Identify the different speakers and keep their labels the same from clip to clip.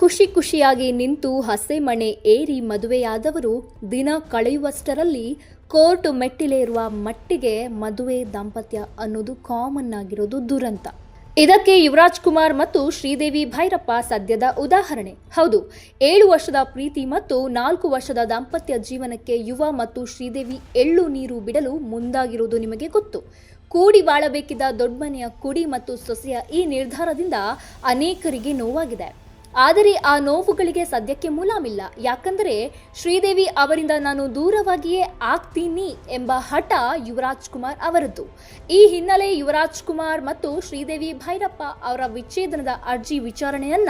Speaker 1: ಖುಷಿ ಖುಷಿಯಾಗಿ ನಿಂತು ಹಸೆ ಮಣೆ ಏರಿ ಮದುವೆಯಾದವರು ದಿನ ಕಳೆಯುವಷ್ಟರಲ್ಲಿ ಕೋರ್ಟ್ ಮೆಟ್ಟಿಲೇರುವ ಮಟ್ಟಿಗೆ ಮದುವೆ ದಾಂಪತ್ಯ ಅನ್ನೋದು ಕಾಮನ್ ಆಗಿರೋದು ದುರಂತ. ಇದಕ್ಕೆ ಯುವರಾಜ್ ಕುಮಾರ್ ಮತ್ತು ಶ್ರೀದೇವಿ ಭೈರಪ್ಪ ಸದ್ಯದ ಉದಾಹರಣೆ. ಹೌದು, ಏಳು ವರ್ಷದ ಪ್ರೀತಿ ಮತ್ತು ನಾಲ್ಕು ವರ್ಷದ ದಾಂಪತ್ಯ ಜೀವನಕ್ಕೆ ಯುವ ಮತ್ತು ಶ್ರೀದೇವಿ ಎಳ್ಳು ನೀರು ಬಿಡಲು ಮುಂದಾಗಿರುವುದು ನಿಮಗೆ ಗೊತ್ತು. ಕೂಡಿ ಬಾಳಬೇಕಿದ್ದ ದೊಡ್ಡಮನೆಯ ಕುಡಿ ಮತ್ತು ಸೊಸೆಯ ಈ ನಿರ್ಧಾರದಿಂದ ಅನೇಕರಿಗೆ ನೋವಾಗಿದೆ. ಆದರೆ ಆ ನೋವುಗಳಿಗೆ ಸದ್ಯಕ್ಕೆ ಮುಲಾಮಿಲ್ಲ. ಯಾಕಂದರೆ ಶ್ರೀದೇವಿ ಅವರಿಂದ ನಾನು ದೂರವಾಗಿಯೇ ಆಗ್ತೀನಿ ಎಂಬ ಹಠ ಯುವರಾಜ್ ಕುಮಾರ್ ಅವರದ್ದು. ಈ ಹಿನ್ನೆಲೆ ಯುವರಾಜ್ ಕುಮಾರ್ ಮತ್ತು ಶ್ರೀದೇವಿ ಭೈರಪ್ಪ ಅವರ ವಿಚ್ಛೇದನದ ಅರ್ಜಿ ವಿಚಾರಣೆಯನ್ನ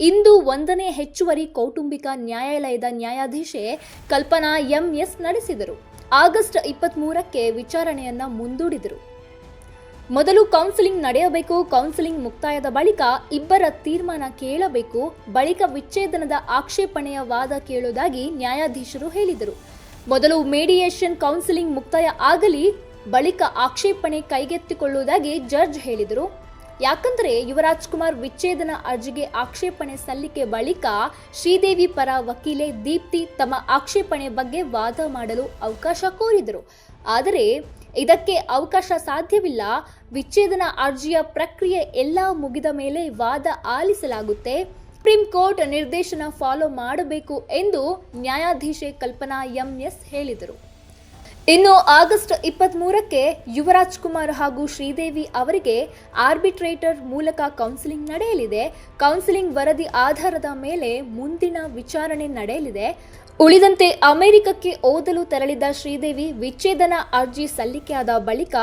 Speaker 1: ಇಂದು ಒಂದನೇ ಹೆಚ್ಚುವರಿ ಕೌಟುಂಬಿಕ ನ್ಯಾಯಾಲಯದ ನ್ಯಾಯಾಧೀಶೆ ಕಲ್ಪನಾ ಎಂಎಸ್ ನಡೆಸಿದರು. ಆಗಸ್ಟ್ ಇಪ್ಪತ್ತ್ಮೂರಕ್ಕೆ ವಿಚಾರಣೆಯನ್ನ ಮುಂದೂಡಿದರು. ಮೊದಲು ಕೌನ್ಸಿಲಿಂಗ್ ನಡೆಯಬೇಕು ಕೌನ್ಸಿಲಿಂಗ್ ಮುಕ್ತಾಯದ ಬಳಿಕ ಇಬ್ಬರ ತೀರ್ಮಾನ ಕೇಳಬೇಕು, ಬಳಿಕ ವಿಚ್ಛೇದನದ ಆಕ್ಷೇಪಣೆಯ ವಾದ ಕೇಳುವುದಾಗಿ ನ್ಯಾಯಾಧೀಶರು ಹೇಳಿದರು. ಮೊದಲು ಮೇಡಿಯೇಷನ್ ಕೌನ್ಸಿಲಿಂಗ್ ಮುಕ್ತಾಯ ಆಗಲಿ, ಬಳಿಕ ಆಕ್ಷೇಪಣೆ ಕೈಗೆತ್ತಿಕೊಳ್ಳುವುದಾಗಿ ಜಡ್ಜ್ ಹೇಳಿದರು. ಯಾಕಂದರೆ ಯುವರಾಜ್ ಕುಮಾರ್ ವಿಚ್ಛೇದನ ಅರ್ಜಿಗೆ ಆಕ್ಷೇಪಣೆ ಸಲ್ಲಿಕೆ ಬಳಿಕ ಶ್ರೀದೇವಿ ಪರ ವಕೀಲೆ ದೀಪ್ತಿ ತಮ್ಮ ಆಕ್ಷೇಪಣೆ ಬಗ್ಗೆ ವಾದ ಮಾಡಲು ಅವಕಾಶ ಕೋರಿದರು. ಆದರೆ ಇದಕ್ಕೆ ಅವಕಾಶ ಸಾಧ್ಯವಿಲ್ಲ. ವಿಚ್ಛೇದನ ಅರ್ಜಿಯ ಪ್ರಕ್ರಿಯೆ ಎಲ್ಲ ಮುಗಿದ ಮೇಲೆ ವಾದ ಆಲಿಸಲಾಗುತ್ತೆ. ಸುಪ್ರೀಂ ಕೋರ್ಟ್ ನಿರ್ದೇಶನ ಫಾಲೋ ಮಾಡಬೇಕು ಎಂದು ನ್ಯಾಯಾಧೀಶೆ ಕಲ್ಪನಾ ಎಂಎಸ್ ಹೇಳಿದರು. ಇನ್ನು ಆಗಸ್ಟ್ ಇಪ್ಪತ್ತ್ಮೂರಕ್ಕೆ ಯುವರಾಜ್ ಕುಮಾರ್ ಹಾಗೂ ಶ್ರೀದೇವಿ ಅವರಿಗೆ ಆರ್ಬಿಟ್ರೇಟರ್ ಮೂಲಕ ಕೌನ್ಸಿಲಿಂಗ್ ನಡೆಯಲಿದೆ. ಕೌನ್ಸಿಲಿಂಗ್ ವರದಿ ಆಧಾರದ ಮೇಲೆ ಮುಂದಿನ ವಿಚಾರಣೆ ನಡೆಯಲಿದೆ. ಉಳಿದಂತೆ ಅಮೆರಿಕಕ್ಕೆ ಓದಲು ತೆರಳಿದ್ದ ಶ್ರೀದೇವಿ ವಿಚ್ಛೇದನ ಅರ್ಜಿ ಸಲ್ಲಿಕೆಯಾದ ಬಳಿಕ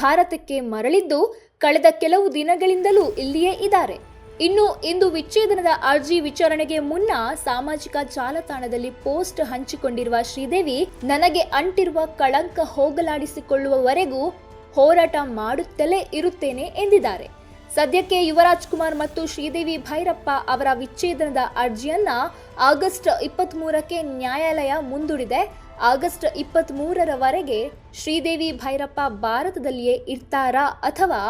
Speaker 1: ಭಾರತಕ್ಕೆ ಮರಳಿದ್ದು ಕಳೆದ ಕೆಲವು ದಿನಗಳಿಂದಲೂ ಇಲ್ಲಿಯೇ ಇದ್ದಾರೆ. ಇನ್ನು ಇಂದು ವಿಚ್ಛೇದನದ ಅರ್ಜಿ ವಿಚಾರಣೆಗೆ ಮುನ್ನ ಸಾಮಾಜಿಕ ಜಾಲತಾಣದಲ್ಲಿ ಪೋಸ್ಟ್ ಹಂಚಿಕೊಂಡಿರುವ ಶ್ರೀದೇವಿ, ನನಗೆ ಅಂಟಿರುವ ಕಳಂಕ ಹೋಗಲಾಡಿಸಿಕೊಳ್ಳುವವರೆಗೂ ಹೋರಾಟ ಮಾಡುತ್ತಲೇ ಇರುತ್ತೇನೆ ಎಂದಿದ್ದಾರೆ. ಸದ್ಯಕ್ಕೆ ಯುವರಾಜ್ ಕುಮಾರ್ ಮತ್ತು ಶ್ರೀದೇವಿ ಭೈರಪ್ಪ ಅವರ ವಿಚ್ಛೇದನದ ಅರ್ಜಿಯನ್ನ ಆಗಸ್ಟ್ ಇಪ್ಪತ್ತ್ ಮೂರಕ್ಕೆ ನ್ಯಾಯಾಲಯ ಮುಂದೂಡಿದೆ. ಆಗಸ್ಟ್ ಇಪ್ಪತ್ತ್ ಮೂರರವರೆಗೆ ಶ್ರೀದೇವಿ ಭೈರಪ್ಪ ಭಾರತದಲ್ಲಿಯೇ ಇರ್ತಾರಾ ಅಥವಾ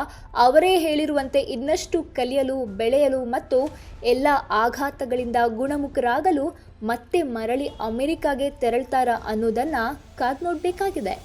Speaker 1: ಅವರೇ ಹೇಳಿರುವಂತೆ ಇನ್ನಷ್ಟು ಕಲಿಯಲು, ಬೆಳೆಯಲು ಮತ್ತು ಎಲ್ಲ ಆಘಾತಗಳಿಂದ ಗುಣಮುಖರಾಗಲು ಮತ್ತೆ ಮರಳಿ ಅಮೆರಿಕಾಗೆ ತೆರಳ್ತಾರಾ ಅನ್ನೋದನ್ನು ಕಾದ್ ನೋಡಬೇಕಾಗಿದೆ